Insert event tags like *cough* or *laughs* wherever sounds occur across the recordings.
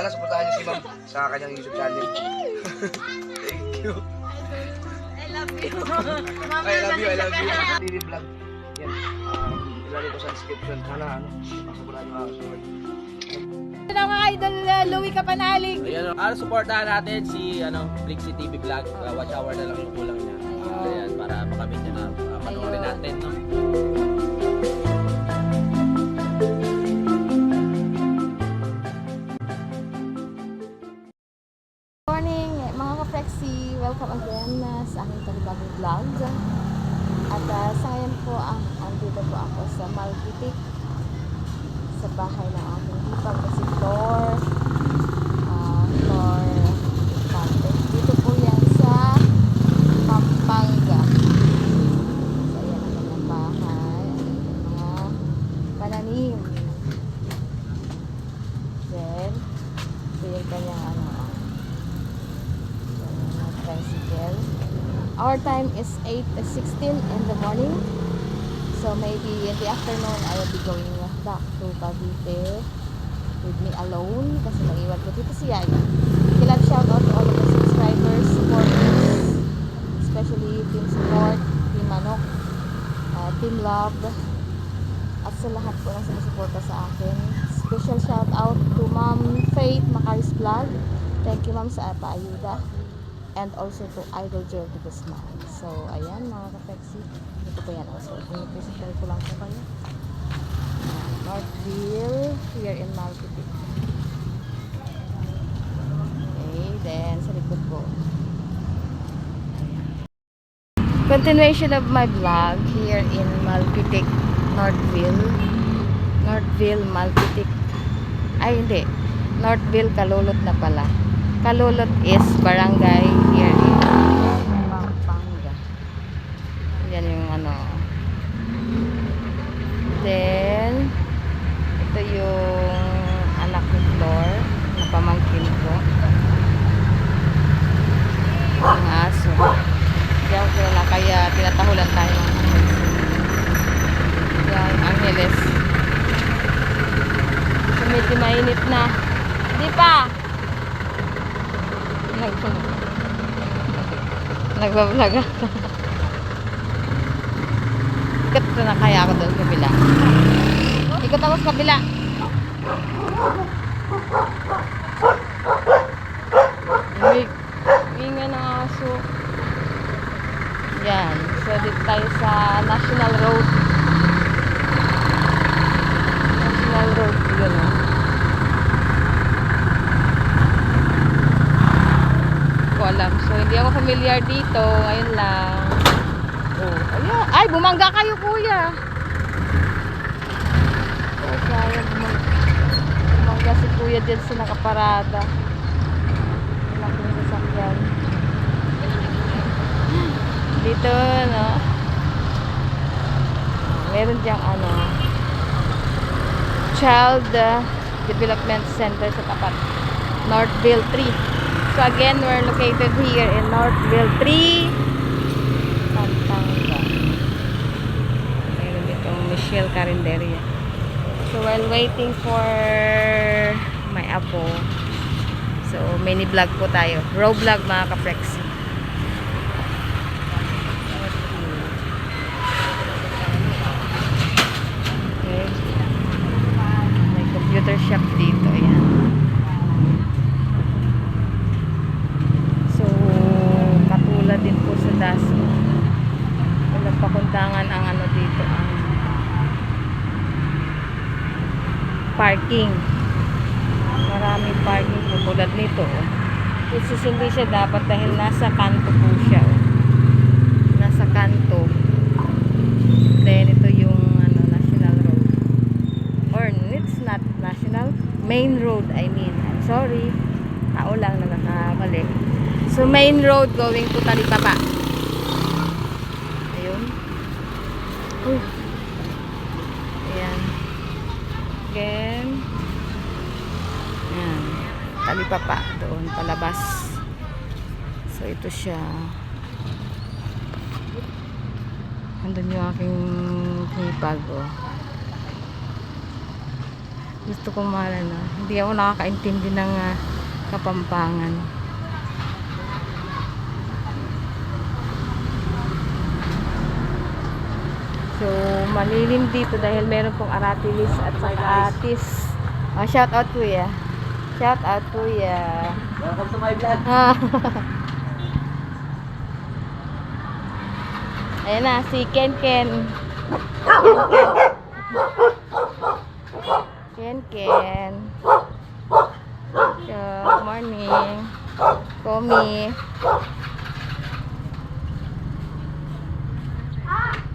Sana supportahan niyo si ma'am sa kanyang YouTube channel. *laughs* Thank you. I love you. *laughs* I love you, I love you. TV vlog. Yan. Um, ilalagay ko sa description. Sana ano, supportahan niyo kasunod. Ito na mga idol, uh, Louie Kapanalig. Ayan, para supportahan natin si ano, Flixie TV Vlog. Uh, watch hour na lang yung kulang niya. Uh, ayan, para makamit niya na uh, panoorin natin. No? Bahay ng aking hipag na si Flor. Uh, Flor Infante. Dito po yan Pampanga. So, ayan ang bahay. Ayan yung mga. Then, ito yung kanyang ano. Our time is 8.16 in the morning. So maybe in the afternoon, I will be going to Cavite with me alone kasi naiwan ko dito si Yaya. Kailan shout out to all of the subscribers, supporters, especially Team Support, Team Manok, uh, Team Love, at sa lahat po ng sumusuporta sa akin. Special shout out to Ma'am Faith Macaris Vlog. Thank you ma'am sa paayuda. And also to Idol Jordi Guzman. So, ayan mga ka-flexi. Ito po yan. So, pinipresentay ko lang po kayo. Northville, here in Malpitic. Okay, then sa likod po. Continuation of my vlog here in Malpitic, Northville. Northville, Malpitic. Ay, hindi. Northville, Kalulot na pala. Kalulot is barangay here in Pampanga. Yan yung ano. Then, ito yung anak ni Flor na pamangkin ko. Ang aso. Hindi ako kilala kaya tinatahulan tayo ng Yan, Angeles. So, medyo mainit na. Di pa! Nag *laughs* Nagbablog ko na kaya ako doon kabila. Ikot ako sa kabila. May inga ng aso. Yan. So, dito tayo sa National Road. National Road. Yun o. ko alam. So, hindi ako familiar dito. Ngayon lang. Oh, ayan. Ay, bumangga kayo, kuya. Oh, sayang. bumang- Bumangga si kuya dyan sa nakaparada. Laki ng sasakyan. Dito, no? Meron diyang ano, Child uh, Development Center sa tapat. Northville 3. So again, we're located here in Northville 3, Pampanga. Meron ditong Michelle Carinderia. So while waiting for my apo, so mini vlog po tayo. Raw vlog mga ka-flexi. Okay. May computer shop dito. Ayan. So, katulad din po sa DASO. Walang pakundangan ang ano dito, ang parking. Maraming parking po tulad nito. Oh. Which is hindi siya dapat dahil nasa kanto po siya. Oh. Nasa kanto. Then ito yung ano, national road. Or it's not national. Main road, I mean. I'm sorry. Tao lang na nakakamali. So, main road going to Talipapa. Ayun. Uh. Ayan. Again. Ayan. Talipapa. Doon, palabas. So, ito siya. Andun yung aking hipag, oh. Gusto ko man ano. Hindi ako nakakaintindi ng ah, kapampangan. So, malilim dito dahil meron pong aratilis at saka atis. Oh, shout out kuya. Shout out kuya. Welcome to my vlog. Ah. Ayan na, si Ken Ken. Ken Ken. Good morning. Komi.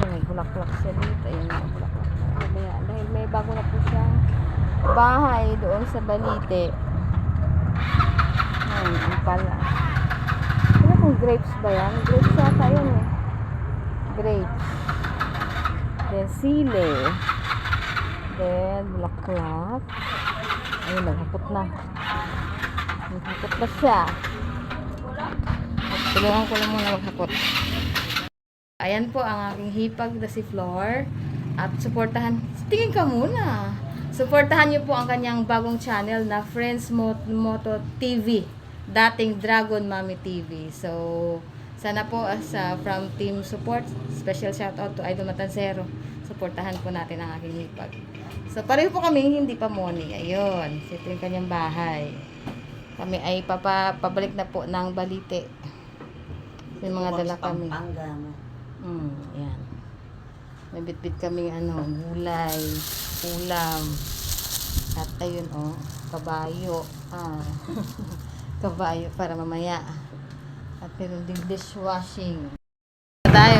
May bulaklak siya dito. Ayan, may bulaklak. Kaya, dahil may bago na po siyang bahay doon sa Balite. Ayan, ang pala. Ano kung grapes ba yan? Grapes yata yun eh. Grapes. Then sile. Then bulaklak. Ayun, naghapot na. Naghapot na siya. Tulungan ko lang muna maghapot. Ayan po ang aking hipag na si Flor. At suportahan, tingin ka muna. Suportahan niyo po ang kanyang bagong channel na Friends Mo- Moto TV. Dating Dragon Mami TV. So, sana po as uh, from Team Support, special shout out to Idol Matansero. Suportahan po natin ang aking hipag. So, pareho po kami hindi pa moni. Ayun, ito yung kanyang bahay. Kami ay papa, pabalik na po ng balite. May mga dala kami. Pampanga mo. Mm, yan. May bitbit kaming ano, gulay, ulam. At ayun oh, kabayo. Ah. *laughs* kabayo para mamaya. At meron ding dishwashing. Tayo.